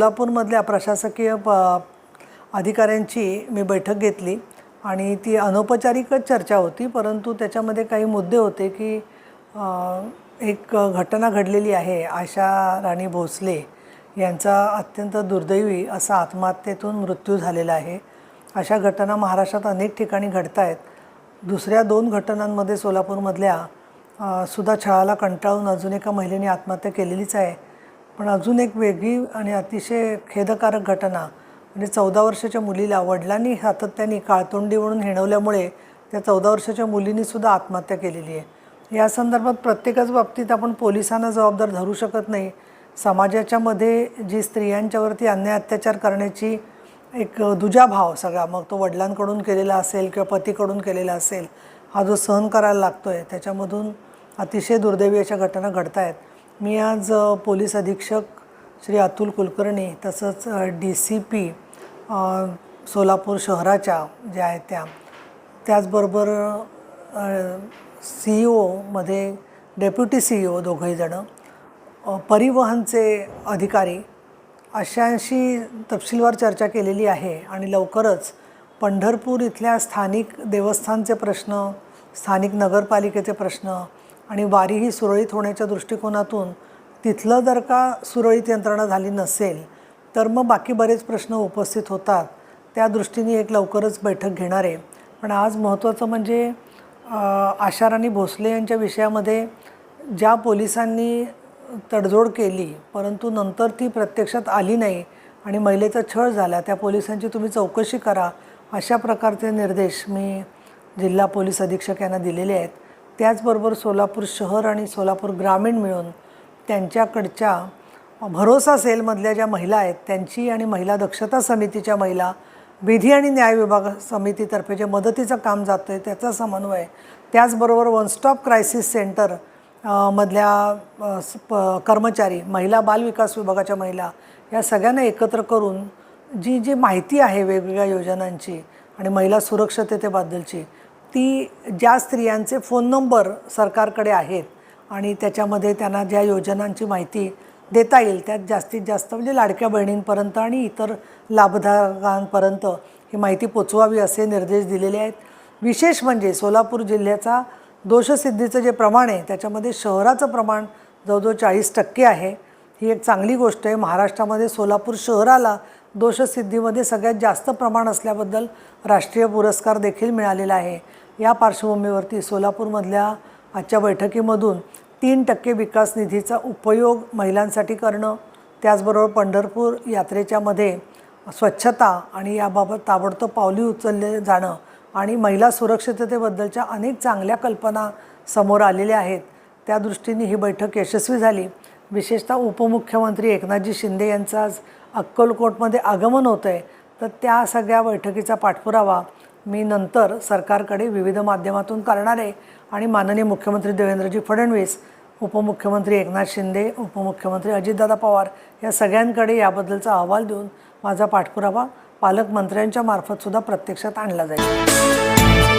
सोलापूरमधल्या प्रशासकीय प अधिकाऱ्यांची मी बैठक घेतली आणि ती अनौपचारिकच चर्चा होती परंतु त्याच्यामध्ये काही मुद्दे होते की एक घटना घडलेली आहे आशा राणी भोसले यांचा अत्यंत दुर्दैवी असा आत्महत्येतून मृत्यू झालेला आहे. अशा घटना महाराष्ट्रात अनेक ठिकाणी घडत आहेत. दुसऱ्या दोन घटनांमध्ये सोलापूरमधल्या सुद्धा छळाला कंटाळून अजून एका महिलेने आत्महत्या केलेलीच आहे. पण अजून एक वेगळी आणि अतिशय खेदकारक घटना म्हणजे चौदा वर्षाच्या मुलीला वडिलांनी सातत्याने काळतोंडी म्हणून हिणवल्यामुळे त्या चौदा वर्षाच्या मुलीनीसुद्धा आत्महत्या केलेली आहे. या संदर्भात प्रत्येकाच बाबतीत आपण पोलिसांना जबाबदार धरू शकत नाही. समाजाच्यामध्ये जी स्त्रियांच्यावरती अन्याय अत्याचार करण्याची एक दुजाभाव सगळा मग तो वडिलांकडून केलेला असेल किंवा पतीकडून केलेला असेल हा जो सहन करायला लागतो आहे त्याच्यामधून अतिशय दुर्दैवी अशा घटना घडत आहेत मी आज पोलीस अधीक्षक श्री अतुल कुलकर्णी तसंच डी सी पी सोलापूर शहराच्या ज्या आहेत त्या त्याचबरोबर सी ई ओमध्ये डेप्युटी सी ई ओ दोघंही जणं परिवहनचे अधिकारी अशांशी तपशीलवार चर्चा केलेली आहे आणि लवकरच पंढरपूर इथल्या स्थानिक देवस्थानचे प्रश्न स्थानिक नगरपालिकेचे प्रश्न आणि वारी ही सुरळीत होण्याच्या दृष्टिकोनातून तिथलं जर का सुरळीत यंत्रणा झाली नसेल तर मग बाकी बरेच प्रश्न उपस्थित होतात. त्या दृष्टीने एक लवकरच बैठक घेणार आहे. पण आज महत्त्वाचं म्हणजे आशाराणी भोसले यांच्या विषयामध्ये ज्या पोलिसांनी तडजोड केली परंतु नंतर ती प्रत्यक्षात आली नाही आणि महिलेचा छळ झाला त्या पोलिसांची तुम्ही चौकशी करा अशा प्रकारचे निर्देश मी जिल्हा पोलीस अधीक्षक यांना दिलेले आहेत. त्याचबरोबर सोलापूर शहर आणि सोलापूर ग्रामीण मिळून त्यांच्याकडच्या भरोसा सेलमधल्या ज्या महिला आहेत त्यांची आणि महिला दक्षता समितीच्या महिला विधी आणि न्याय विभाग समितीतर्फे जे मदतीचं काम जातं आहे त्याचा समन्वय त्याचबरोबर वन स्टॉप क्रायसिस सेंटर मधल्या प- कर्मचारी महिला बालविकास विभागाच्या महिला या सगळ्यांना एकत्र करून जी जी माहिती आहे वेगवेगळ्या योजनांची आणि महिला सुरक्षतेबद्दलची ती ज्या स्त्रियांचे फोन नंबर सरकारकडे आहेत आणि त्याच्यामध्ये त्यांना ज्या योजनांची माहिती देता येईल त्यात जास्तीत जास्त म्हणजे लाडक्या बहिणींपर्यंत आणि इतर लाभधारकांपर्यंत ही माहिती पोचवावी असे निर्देश दिलेले आहेत. विशेष म्हणजे सोलापूर जिल्ह्याचा दोषसिद्धीचं जे प्रमाण आहे त्याच्यामध्ये शहराचं प्रमाण जवळजवळ चाळीस टक्के आहे. ही एक चांगली गोष्ट आहे. महाराष्ट्रामध्ये सोलापूर शहराला दोषसिद्धीमध्ये सगळ्यात जास्त प्रमाण असल्याबद्दल राष्ट्रीय पुरस्कार देखील मिळालेला आहे. या पार्श्वभूमीवरती सोलापूरमधल्या आजच्या बैठकीमधून तीन टक्के विकास निधीचा उपयोग महिलांसाठी करणं त्याचबरोबर पंढरपूर यात्रेच्यामध्ये स्वच्छता आणि याबाबत ताबडतोब पावली उचलले जाणं आणि महिला सुरक्षिततेबद्दलच्या अनेक चांगल्या कल्पना समोर आलेल्या आहेत. त्या दृष्टीने ही बैठक यशस्वी झाली. विशेषतः उपमुख्यमंत्री एकनाथजी शिंदे यांचं आज अक्कलकोटमध्ये आगमन होतं आहे तर त्या सगळ्या बैठकीचा पाठपुरावा मी नंतर सरकारकडे विविध माध्यमातून करणारे आणि माननीय मुख्यमंत्री देवेंद्रजी फडणवीस उपमुख्यमंत्री एकनाथ शिंदे उपमुख्यमंत्री अजितदादा पवार या सगळ्यांकडे याबद्दलचा अहवाल देऊन माझा पाठपुरावा पालकमंत्र्यांच्या मार्फतसुद्धा प्रत्यक्षात आणला जाईल.